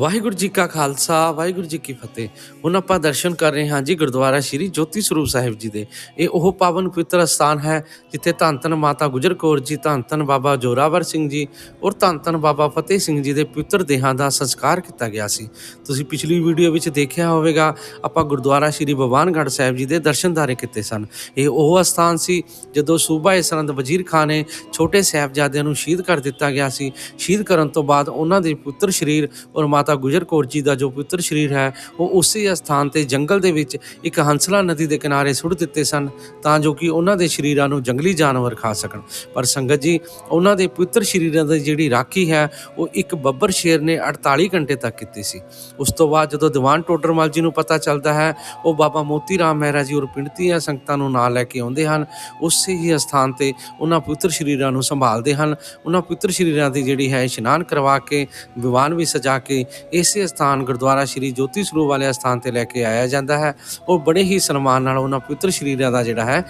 ਵਾਹਿਗੁਰੂ ਜੀ ਕਾ ਖਾਲਸਾ, ਵਾਹਿਗੁਰੂ ਜੀ ਕੀ ਫਤਿਹ। ਹੁਣ ਆਪਾਂ ਦਰਸ਼ਨ ਕਰ ਰਹੇ ਹਾਂ ਜੀ ਗੁਰਦੁਆਰਾ ਸ਼੍ਰੀ ਜੋਤੀ ਸਰੂਪ ਸਾਹਿਬ ਜੀ ਦੇ। ਇਹ ਉਹ ਪਾਵਨ ਪਵਿੱਤਰ ਸਥਾਨ ਹੈ ਜਿੱਥੇ ਧੰਨ ਧੰਨ ਮਾਤਾ ਗੁਜਰ ਕੌਰ ਜੀ, ਧੰਨ ਧੰਨ ਬਾਬਾ ਜੋਰਾਵਰ ਸਿੰਘ ਜੀ ਔਰ ਧੰਨ ਧੰਨ ਬਾਬਾ ਫਤਿਹ ਸਿੰਘ ਜੀ ਦੇ ਪਵਿੱਤਰ ਦੇਹਾਂ ਦਾ ਸੰਸਕਾਰ ਕੀਤਾ ਗਿਆ ਸੀ। ਤੁਸੀਂ ਪਿਛਲੀ ਵੀਡੀਓ ਵਿੱਚ ਦੇਖਿਆ ਹੋਵੇਗਾ, ਆਪਾਂ ਗੁਰਦੁਆਰਾ ਸ਼੍ਰੀ ਭਵਾਨਗੜ੍ਹ ਸਾਹਿਬ ਜੀ ਦੇ ਦਰਸ਼ਨਦਾਰੇ ਕੀਤੇ ਸਨ। ਇਹ ਉਹ ਸਥਾਨ ਸੀ ਜਦੋਂ ਸੂਬਾ ਸਰੰਦ ਵਜ਼ੀਰ ਖਾਨ ਨੇ ਛੋਟੇ ਸਾਹਿਬਜ਼ਾਦਿਆਂ ਨੂੰ ਸ਼ਹੀਦ ਕਰ ਦਿੱਤਾ ਗਿਆ ਸੀ। ਸ਼ਹੀਦ ਕਰਨ ਤੋਂ ਬਾਅਦ ਉਹਨਾਂ ਦੇ ਪੁੱਤਰ ਸ਼ਰੀਰ ਔਰ ਮਾਤਾ ਗੁਜਰ ਕੌਰ ਜੀ ਦਾ ਜੋ ਪੁੱਤਰ ਸ਼ਰੀਰ ਹੈ, ਉਹ ਉਸੇ ਸਥਾਨ ਤੇ ਜੰਗਲ ਦੇ ਵਿੱਚ ਇੱਕ ਹੰਸਲਾ ਨਦੀ ਦੇ ਕਿਨਾਰੇ ਸੁੱਟ ਦਿੱਤੇ ਸਨ, ਤਾਂ ਜੋ ਕਿ ਉਹਨਾਂ ਦੇ ਸ਼ਰੀਰਾਂ ਨੂੰ ਜੰਗਲੀ ਜਾਨਵਰ ਖਾ ਸਕਣ। ਪਰ ਸੰਗਤ ਜੀ, ਉਹਨਾਂ ਦੇ ਪੁੱਤਰ ਸ਼ਰੀਰਾਂ ਦੀ ਜਿਹੜੀ ਰਾਖੀ ਹੈ, ਉਹ ਇੱਕ ਬੱਬਰ ਸ਼ੇਰ ਨੇ 48 ਘੰਟੇ ਤੱਕ ਕੀਤੀ ਸੀ। ਉਸ ਤੋਂ ਬਾਅਦ ਜਦੋਂ ਦੀਵਾਨ ਟੋਡਰਮਲ ਜੀ ਨੂੰ ਪਤਾ ਚੱਲਦਾ ਹੈ, ਉਹ ਬਾਬਾ ਮੋਤੀ ਰਾਮ ਮਹਿਰਾ ਜੀ ਔਰ ਪਿੰਡਤੀਆਂ ਸੰਗਤਾਂ ਨੂੰ ਨਾਲ ਲੈ ਕੇ ਆਉਂਦੇ ਹਨ, ਉਸੇ ਹੀ ਸਥਾਨ ਤੇ ਉਹਨਾਂ ਪੁੱਤਰ ਸ਼ਰੀਰਾਂ ਨੂੰ ਸੰਭਾਲਦੇ ਹਨ। ਉਹਨਾਂ ਪੁੱਤਰ ਸ਼ਰੀਰਾਂ ਦੀ ਜਿਹੜੀ ਹੈ, ਇਸ਼ਨਾਨ ਕਰਵਾ ਕੇ ਵਿਵਾਨ ਵੀ ਸਜਾ ਕੇ ਇਸੇ ਸਥਾਨ ਗੁਰਦੁਆਰਾ ਸ਼੍ਰੀ ਜੋਤੀ ਸਰੂਪ ਵਾਲੇ ਸਥਾਨ ਤੇ ਲੈ ਕੇ ਆਇਆ ਜਾਂਦਾ ਹੈ। ਉਹ ਬੜੇ ਹੀ ਸਨਮਾਨ ਨਾਲ ਉਹਨਾਂ ਪਵਿੱਤਰ ਸ਼ਰੀਰਾਂ ਦਾ ਜਿਹੜਾ ਹੈ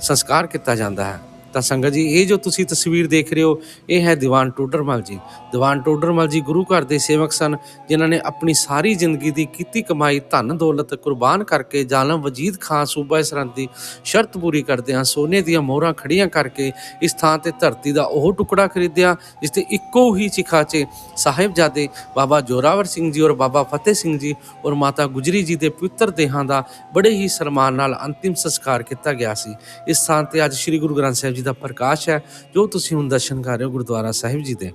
ਸੰਸਕਾਰ ਕੀਤਾ ਜਾਂਦਾ ਹੈ। ਤਾਂ ਸੰਗਤ ਜੀ, ਇਹ ਜੋ ਤੁਸੀਂ ਤਸਵੀਰ ਦੇਖ ਰਹੇ ਹੋ, ਇਹ ਹੈ ਦੀਵਾਨ ਟੋਡਰਮਲ ਜੀ। ਦੀਵਾਨ ਟੋਡਰਮਲ ਜੀ ਗੁਰੂ ਘਰ ਦੇ ਸੇਵਕ ਸਨ, ਜਿਨ੍ਹਾਂ ਨੇ ਆਪਣੀ ਸਾਰੀ ਜ਼ਿੰਦਗੀ ਦੀ ਕੀਤੀ ਕਮਾਈ, ਧਨ, ਦੌਲਤ, ਕੁਰਬਾਨ ਕਰਕੇ ਜ਼ਾਲਮ ਵਜੀਦ ਖਾਨ ਸੂਬਾ ਸਰਹੰਦ ਦੀ ਸ਼ਰਤ ਪੂਰੀ ਕਰਦਿਆਂ ਸੋਨੇ ਦੀਆਂ ਮੋਹਰਾਂ ਖੜੀਆਂ ਕਰਕੇ ਇਸ ਥਾਂ ਤੇ ਧਰਤੀ ਦਾ ਉਹ ਟੁਕੜਾ ਖਰੀਦਿਆ, ਜਿਸ ਤੇ ਇੱਕੋ ਹੀ ਚਿਖਾ 'ਚ ਸਾਹਿਬਜ਼ਾਦੇ ਬਾਬਾ ਜੋਰਾਵਰ ਸਿੰਘ ਜੀ ਔਰ ਬਾਬਾ ਫਤਿਹ ਸਿੰਘ ਜੀ ਔਰ ਮਾਤਾ ਗੁਜਰੀ ਜੀ ਦੇ ਪਵਿੱਤਰ ਦੇਹਾਂ ਦਾ ਬੜੇ ਹੀ ਸਨਮਾਨ ਨਾਲ ਅੰਤਿਮ ਸੰਸਕਾਰ ਕੀਤਾ ਗਿਆ ਸੀ। ਇਸ ਸਥਾਨ ਤੇ ਅੱਜ ਸ੍ਰੀ ਗੁਰੂ ਗ੍ਰੰਥ ਸਾਹਿਬ ਜੀ ਦਾ ਪ੍ਰਕਾਸ਼ ਹੈ, ਜੋ ਤੁਸੀਂ ਹੁਣ ਦਰਸ਼ਨ ਕਰ ਰਹੇ ਹੋ ਗੁਰਦੁਆਰਾ ਸਾਹਿਬ ਜੀ ਦੇ।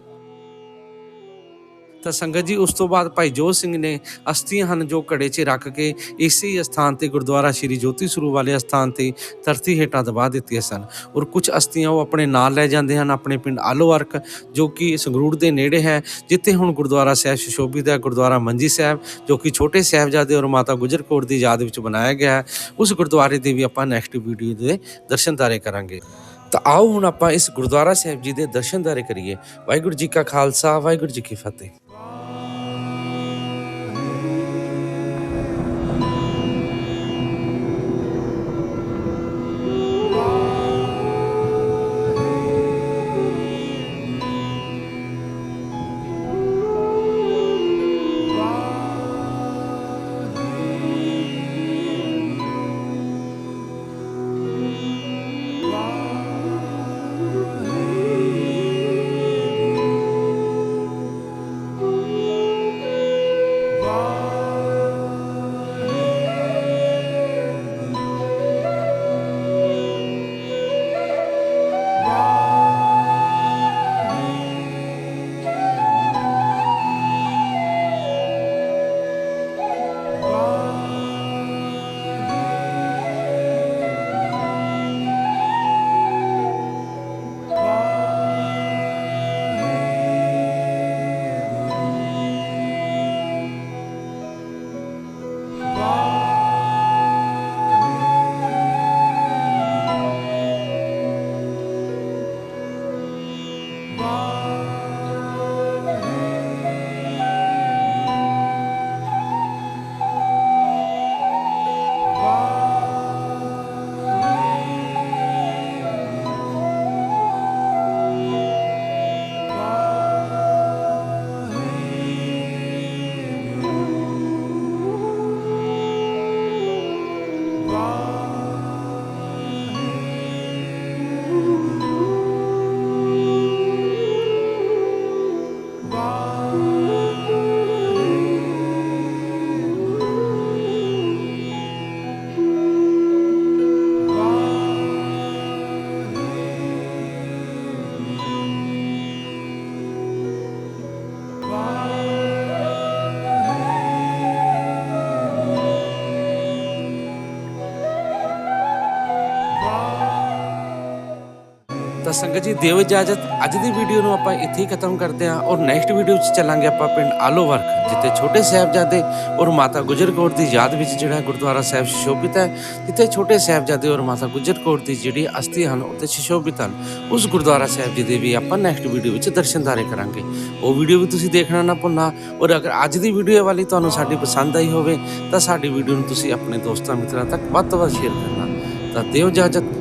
ਤਾਂ ਸੰਗਤ ਜੀ, ਉਸ ਤੋਂ ਬਾਅਦ ਭਾਈ ਜੋਤ ਸਿੰਘ ਨੇ ਅਸਥੀਆਂ ਹਨ ਜੋ ਘੜੇ 'ਚ ਰੱਖ ਕੇ ਇਸੇ ਹੀ ਸਥਾਨ ਤੇ ਗੁਰਦੁਆਰਾ ਸ਼੍ਰੀ ਜੋਤੀ ਸਰੂਪ ਵਾਲੇ ਸਥਾਨ ਤੇ ਧਰਤੀ ਹੇਠਾਂ ਦਬਾ ਦਿੱਤੀਆਂ ਸਨ ਔਰ ਕੁਝ ਅਸਥੀਆਂ ਉਹ ਆਪਣੇ ਨਾਲ ਲੈ ਜਾਂਦੇ ਹਨ, ਆਪਣੇ ਪਿੰਡ ਆਲੋਵਰਕ ਜੋ ਕਿ ਸੰਗਰੂਰ ਦੇ ਨੇੜੇ ਹੈ, ਜਿੱਥੇ ਹੁਣ ਗੁਰਦੁਆਰਾ ਸਾਹਿਬ ਸੁਸ਼ੋਭਿਤ ਹੈ, ਗੁਰਦੁਆਰਾ ਮੰਜੀ ਸਾਹਿਬ, ਜੋ ਕਿ ਛੋਟੇ ਸਾਹਿਬਜ਼ਾਦੇ ਔਰ ਮਾਤਾ ਗੁਜਰ ਕੌਰ ਦੀ ਯਾਦ ਵਿੱਚ ਬਣਾਇਆ ਗਿਆ ਹੈ। ਉਸ ਗੁਰਦੁਆਰੇ ਦੇ ਵੀ ਆਪਾਂ ਨੈਕਸਟ ਵੀਡੀਓ ਦੇ ਦਰਸ਼ਨਦਾਰੇ ਕਰਾਂਗੇ। ਤਾਂ ਆਓ ਹੁਣ ਆਪਾਂ ਇਸ ਗੁਰਦੁਆਰਾ ਸਾਹਿਬ ਜੀ ਦੇ ਦਰਸ਼ਨ ਦਰਸ਼ਨਦਾਰੇ ਕਰੀਏ। ਵਾਹਿਗੁਰੂ ਜੀ ਕਾ ਖਾਲਸਾ, ਵਾਹਿਗੁਰੂ ਜੀ ਕੀ ਫਤਿਹ। ਤਾਂ ਸੰਗਤ ਜੀ, ਦਿਓ ਇਜਾਜ਼ਤ। ਅੱਜ ਦੀ ਵੀਡੀਓ ਨੂੰ ਆਪਾਂ ਇੱਥੇ ਹੀ ਖਤਮ ਕਰਦੇ ਹਾਂ ਔਰ ਨੈਕਸਟ ਵੀਡੀਓ 'ਚ ਚੱਲਾਂਗੇ ਆਪਾਂ ਪਿੰਡ ਆਲੋਵਰਕ ਜਿੱਥੇ ਛੋਟੇ ਸਾਹਿਬਜ਼ਾਦੇ ਔਰ ਮਾਤਾ ਗੁਜਰ ਕੌਰ ਦੀ ਯਾਦ ਵਿੱਚ ਜਿਹੜਾ ਗੁਰਦੁਆਰਾ ਸਾਹਿਬ ਸ਼ੋਭਿਤ ਹੈ, ਜਿੱਥੇ ਛੋਟੇ ਸਾਹਿਬਜ਼ਾਦੇ ਔਰ ਮਾਤਾ ਗੁਜਰ ਕੌਰ ਦੀ ਜਿਹੜੀ ਅਸਥੀ ਹਨ, ਉੱਥੇ ਸ਼ੋਭਿਤ ਹਨ। ਉਸ ਗੁਰਦੁਆਰਾ ਸਾਹਿਬ ਜੀ ਦੇ ਵੀ ਆਪਾਂ ਨੈਕਸਟ ਵੀਡੀਓ ਵਿੱਚ ਦਰਸ਼ਨਦਾਰੇ ਕਰਾਂਗੇ। ਉਹ ਵੀਡੀਓ ਵੀ ਤੁਸੀਂ ਦੇਖਣਾ ਨਾ ਭੁੱਲਣਾ ਔਰ ਅਗਰ ਅੱਜ ਦੀ ਵੀਡੀਓ ਵਾਲੀ ਤੁਹਾਨੂੰ ਸਾਡੀ ਪਸੰਦ ਆਈ ਹੋਵੇ, ਤਾਂ ਸਾਡੀ ਵੀਡੀਓ ਨੂੰ ਤੁਸੀਂ ਆਪਣੇ ਦੋਸਤਾਂ ਮਿੱਤਰਾਂ ਤੱਕ ਵੱਧ ਤੋਂ ਵੱਧ ਸ਼ੇਅਰ ਕਰਨਾ। ਤਾਂ ਦਿਓ ਇਜਾਜ਼ਤ।